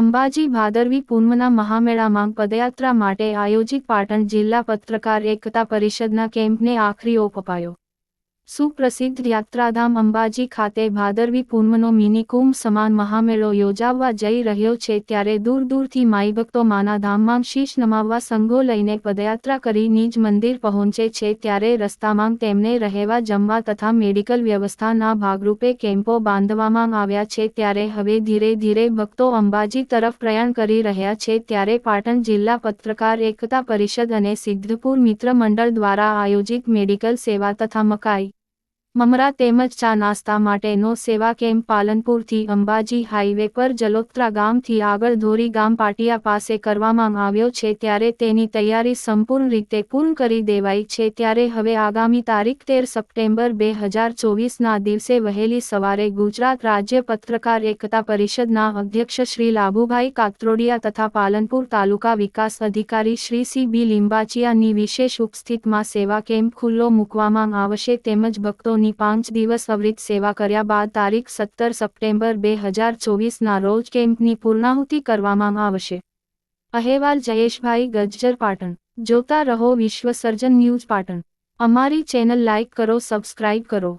અંબાજી ભાદરવી પૂનમના મહામેળામાં પદયાત્રા માટે આયોજિત પાટણ જિલ્લા પત્રકાર એકતા પરિષદના કેમ્પને આખરી ઓપ અપાયો. સુપ્રસિદ્ધ યાત્રાધામ અંબાજી ખાતે ભાદરવી પૂનમનો મિની કુંભ સમાન મહામેળો યોજાવવા જઈ રહ્યો છે ત્યારે દૂર દૂરથી માઈ ભક્તો માના ધામમાં શીશ નમાવવા સંઘો લઈને પદયાત્રા કરી નિજ મંદિર પહોંચે છે ત્યારે રસ્તામાં તેમને રહેવા, જમવા તથા મેડિકલ વ્યવસ્થાના ભાગરૂપે કેમ્પો બાંધવામાં આવ્યા છે ત્યારે હવે ધીરે ધીરે ભક્તો અંબાજી તરફ પ્રયાણ કરી રહ્યા છે ત્યારે પાટણ જિલ્લા પત્રકાર એકતા પરિષદ અને સિદ્ધપુર મિત્ર મંડળ દ્વારા આયોજિત મેડિકલ સેવા તથા મકાઈ મમરા તેમજ ચા નાસ્તા માટેનો સેવા કેમ્પ પાલનપુરથી અંબાજી હાઈવે પર જલોત્રા ગામથી આગળ ધોરી ગામ પાટિયા પાસે કરવામાં આવ્યો છે ત્યારે તેની તૈયારી સંપૂર્ણ રીતે પૂર્ણ કરી દેવાઈ છે ત્યારે હવે આગામી તારીખ તેર સપ્ટેમ્બર બે હજાર ચોવીસના દિવસે વહેલી સવારે ગુજરાત રાજ્ય પત્રકાર એકતા પરિષદના અધ્યક્ષ શ્રી લાભુભાઈ કાત્રોડિયા તથા પાલનપુર તાલુકા વિકાસ અધિકારી શ્રી સી બી લિંબાચિયાની વિશેષ ઉપસ્થિતમાં સેવા કેમ્પ ખુલ્લો મૂકવામાં આવશે તેમજ ભક્તો ની પાંચ દિવસ અવરિત સેવા કર્યા બાદ તારીખ સત્તર સપ્ટેમ્બર બે હજાર ચોવીસના રોજ કેમ્પની પૂર્ણાહુતિ કરવામાં આવશે. અહેવાલ જયેશભાઈ ગજ્જર પાટણ. જોતા રહો વિશ્વ સર્જન ન્યૂઝ પાટણ. અમારી ચેનલ લાઇક કરો, સબસ્ક્રાઇબ કરો.